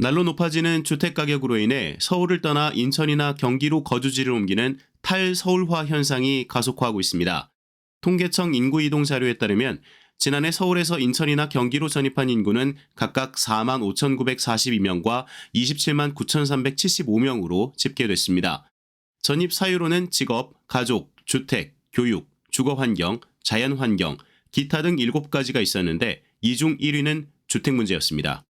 날로 높아지는 주택 가격으로 인해 서울을 떠나 인천이나 경기로 거주지를 옮기는 탈서울화 현상이 가속화하고 있습니다. 통계청 인구 이동 자료에 따르면 지난해 서울에서 인천이나 경기로 전입한 인구는 각각 4만 5,942명과 27만 9,375명으로 집계됐습니다. 전입 사유로는 직업, 가족, 주택, 교육, 주거 환경, 자연 환경, 기타 등 7가지가 있었는데 이 중 1위는 주택 문제였습니다.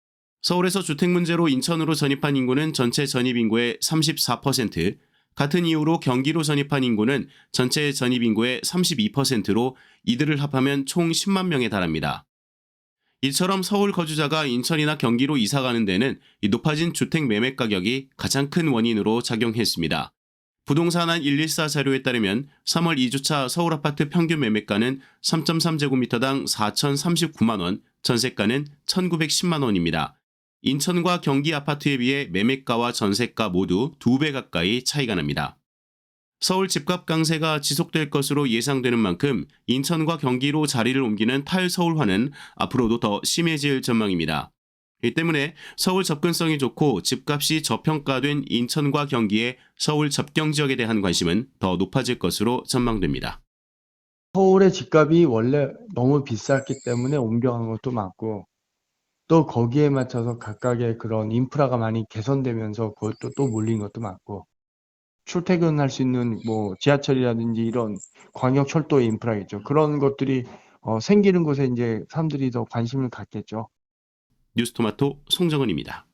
서울에서 주택 문제로 인천으로 전입한 인구는 전체 전입 인구의 34%, 같은 이유로 경기로 전입한 인구는 전체 전입 인구의 32%로 이들을 합하면 총 10만 명에 달합니다. 이처럼 서울 거주자가 인천이나 경기로 이사가는 데는 이 높아진 주택 매매 가격이 가장 큰 원인으로 작용했습니다. 부동산한 114 자료에 따르면 3월 2주차 서울 아파트 평균 매매가는 3.3제곱미터당 4,039만 원, 전세가는 1,910만 원입니다. 인천과 경기 아파트에 비해 매매가와 전세가 모두 2배 가까이 차이가 납니다. 서울 집값 강세가 지속될 것으로 예상되는 만큼 인천과 경기로 자리를 옮기는 탈서울화는 앞으로도 더 심해질 전망입니다. 이 때문에 서울 접근성이 좋고 집값이 저평가된 인천과 경기의 서울 접경 지역에 대한 관심은 더 높아질 것으로 전망됩니다. 서울의 집값이 원래 너무 비쌌기 때문에 옮겨간 것도 많고 또 거기에 맞춰서 각각의 그런 인프라가 많이 개선되면서 그것도 또 몰린 것도 많고 출퇴근할 수 있는 뭐 지하철이라든지 이런 광역 철도 인프라겠죠. 그런 것들이 어, 생기는 곳에 이제 사람들이 더 관심을 갖겠죠. 뉴스토마토 송정은입니다.